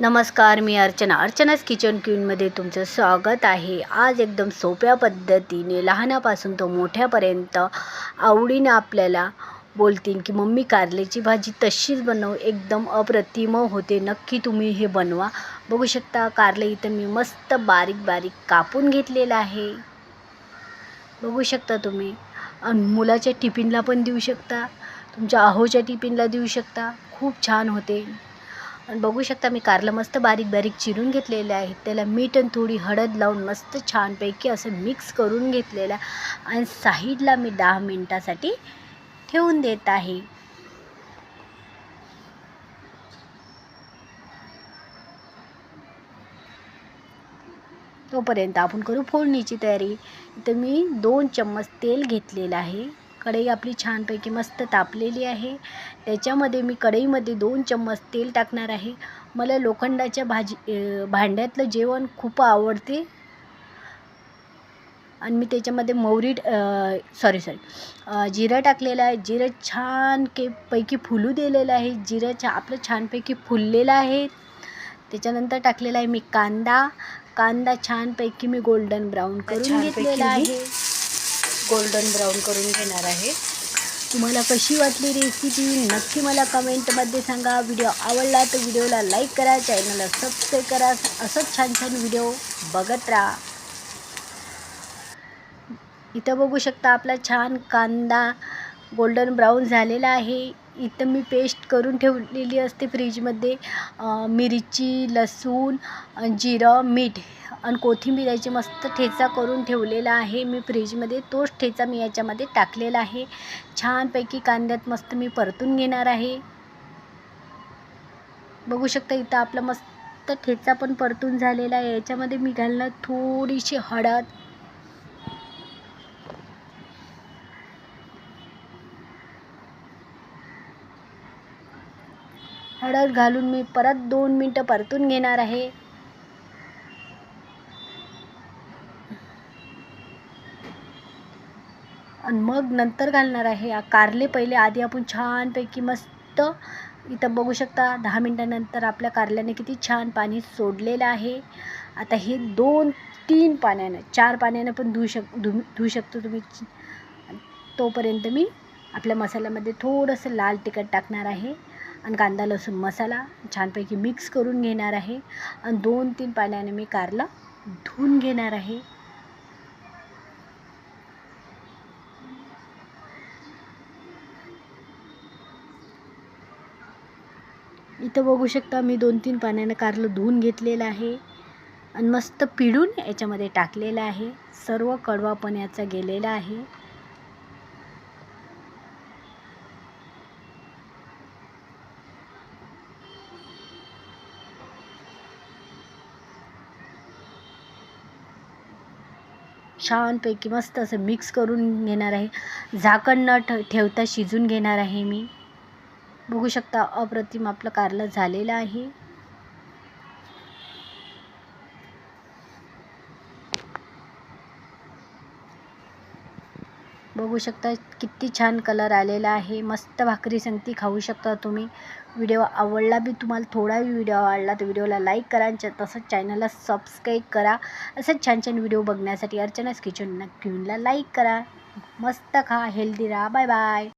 नमस्कार मी अर्चना. अर्चनाच किचन क्वीनमध्ये तुमचं स्वागत आहे. आज एकदम सोप्या पद्धतीने लहानापासून तो मोठ्यापर्यंत आवडीनं आपल्याला बोलतील की मम्मी कारल्याची भाजी तशीच बनव. एकदम अप्रतिम होते. नक्की तुम्ही हे बनवा. बघू शकता कारले इथं मी मस्त बारीक बारीक कापून घेतलेलं आहे. बघू शकता तुम्ही. आणि मुलाच्या टिफिनला पण देऊ शकता. तुमच्या आहोच्या टिफिनला देऊ शकता. खूप छान होते. आणि बघू शकता मी कारलं मस्त बारीक बारीक चिरून घेतलेले आहे त्याला मीठ आणि थोडी हळद लावून मस्त छानपैकी असं मिक्स करून घेतलेलं आहे आणि साईडला मी दहा मिनटासाठी ठेवून देत आहे. तोपर्यंत आपण करू फोडणीची तयारी. तर मी दोन चम्मच तेल घेतलेलं आहे. कढई आपली छानपैकी मस्त तापलेली आहे. त्याच्यामध्ये मी कढईमध्ये दोन चम्मच तेल टाकणार आहे. मला लोखंडाच्या भाजी भांड्यातलं जेवण खूप आवडते. आणि मी त्याच्यामध्ये मोहरी सॉरी सॉरी जिरं टाकलेलं आहे. जिरं छान के पैकी फुलू दिलेलं आहे. जिरं छा आपलं छानपैकी फुललेलं आहे. त्याच्यानंतर टाकलेला आहे मी कांदा. कांदा छानपैकी मी गोल्डन ब्राऊन करून घेतलेला आहे. गोल्डन ब्राऊन करून घेणार आहे. तुम्हाला कशी वाटली रेसिपी नक्की मला कमेंटमध्ये सांगा. व्हिडिओ आवडला तर व्हिडिओला लाईक करा. चॅनलला सबस्क्राईब करा. असंच छान छान व्हिडिओ बघत राहा. इथं बघू शकता आपला छान कांदा गोल्डन ब्राऊन झालेला आहे. इथं मी पेस्ट करून ठेवलेली असते फ्रीजमध्ये मिरची लसूण जिरं मीठ आणि कोथिंबीर याची मस्त ठेचा करून ठेवलेला आहे मी फ्रीजमध्ये तोच ठेचा मी याच्यामध्ये टाकलेला आहे. छानपैकी कांद्यात मस्त मी परतून घेणार आहे. बघू शकता इथं आपला मस्त ठेचा पण परतून झालेला आहे. याच्यामध्ये मी घालणार थोडीशी हळद. हळद घालून मी परत दोन मिनटं परतून घेणार आहे. आणि मग नंतर घालणार आहे. कारले पहिले आधी आपण छानपैकी मस्त इथं बघू शकता दहा मिनटानंतर आपल्या कारल्याने किती छान पाणी सोडलेलं आहे. आता हे दोन तीन पाण्यानं चार पाण्यानं पण धुऊ शक धु धुऊ शकतो तुम्ही. तोपर्यंत मी आपल्या मसाल्यामध्ये थोडंसं लाल तिखट टाकणार आहे. आणि कांदा लसूण मसाला छानपैकी मिक्स करून घेणार आहे. आणि दोन तीन पाण्याने मी कारला धुवून घेणार आहे. इथं बघू शकता मी दोन तीन पाण्यानं कारलं धुवून घेतलेलं आहे. आणि मस्त पिळून याच्यामध्ये टाकलेलं आहे. सर्व कडवापण याचा गेलेला आहे. छानपैकी मस्त असं मिक्स करून घेणार आहे. झाकण न ठ ठेवता शिजून घेणार आहे मी. बघू शकता अप्रतिम आपलं कारलं झालेलं आहे. बघू शकता किती छान कलर आलेला आहे. मस्त भाकरी संगती खाऊ शकता तुम्ही. व्हिडिओ आवडला बी तुम्हाला थोडा व्हिडिओ आवडला तर व्हिडिओला लाईक करा आणि तसंच चॅनलला सबस्क्राईब करा. असंच छान छान व्हिडिओ बघण्यासाठी अर्चनाच किचन क्यूनला लाईक करा. मस्त खा हेल्दी राहा. Bye bye